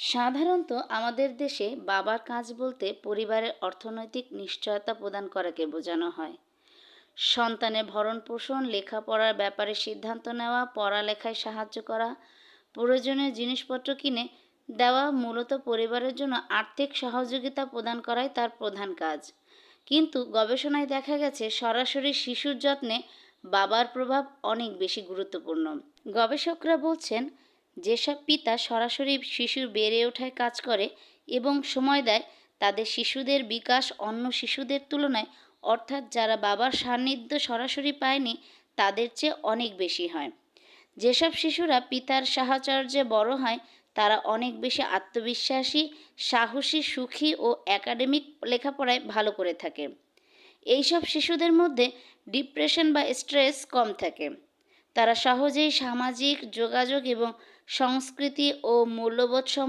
সাধারণত আমাদের দেশে বাবার কাজ বলতে পরিবারের অর্থনৈতিক নিশ্চয়তা প্রদান করাকে বোঝানো হয়। সন্তানের ভরণ পোষণ লেখাপড়ার ব্যাপারে সিদ্ধান্ত নেওয়া, পড়ালেখায় সাহায্য করা, প্রয়োজনীয় জিনিসপত্র কিনে দেওয়া মূলত পরিবারের জন্য আর্থিক সহযোগিতা প্রদান করাই তার প্রধান কাজ। কিন্তু গবেষণায় দেখা গেছে, সরাসরি শিশুর যত্নে বাবার প্রভাব অনেক বেশি গুরুত্বপূর্ণ। গবেষকরা বলছেন যেসব পিতা সরাসরি শিশুর বেড়ে ওঠায় কাজ করে এবং সময় দেয়, তাদের শিশুদের বিকাশ অন্য শিশুদের তুলনায়, অর্থাৎ যারা বাবার সান্নিধ্য সরাসরি পায়নি, তাদের চেয়ে অনেক বেশি হয়। যেসব শিশুরা পিতার সাহচর্যে বড় হয়, তারা অনেক বেশি আত্মবিশ্বাসী, সাহসী, সুখী ও একাডেমিক লেখাপড়ায় ভালো করে থাকে। এইসব শিশুদের মধ্যে ডিপ্রেশন বা স্ট্রেস কম থাকে। তারা সহজেই সামাজিক যোগাযোগ এবং সংস্কৃতি ও মূল্যবোধ